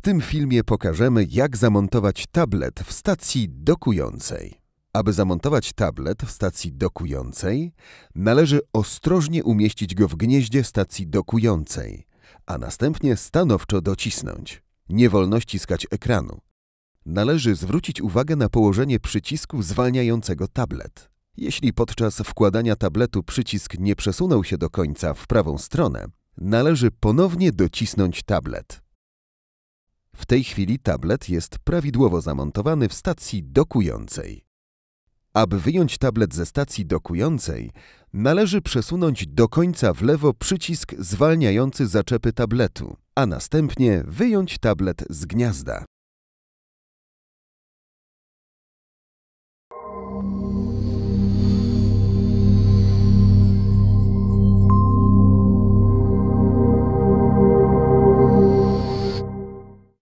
tym filmie pokażemy, jak zamontować tablet w stacji dokującej. Aby zamontować tablet w stacji dokującej, należy ostrożnie umieścić go w gnieździe stacji dokującej, a następnie stanowczo docisnąć. Nie wolno ściskać ekranu. Należy zwrócić uwagę na położenie przycisku zwalniającego tablet. Jeśli podczas wkładania tabletu przycisk nie przesunął się do końca w prawą stronę, należy ponownie docisnąć tablet. W tej chwili tablet jest prawidłowo zamontowany w stacji dokującej. Aby wyjąć tablet ze stacji dokującej, należy przesunąć do końca w lewo przycisk zwalniający zaczepy tabletu, a następnie wyjąć tablet z gniazda.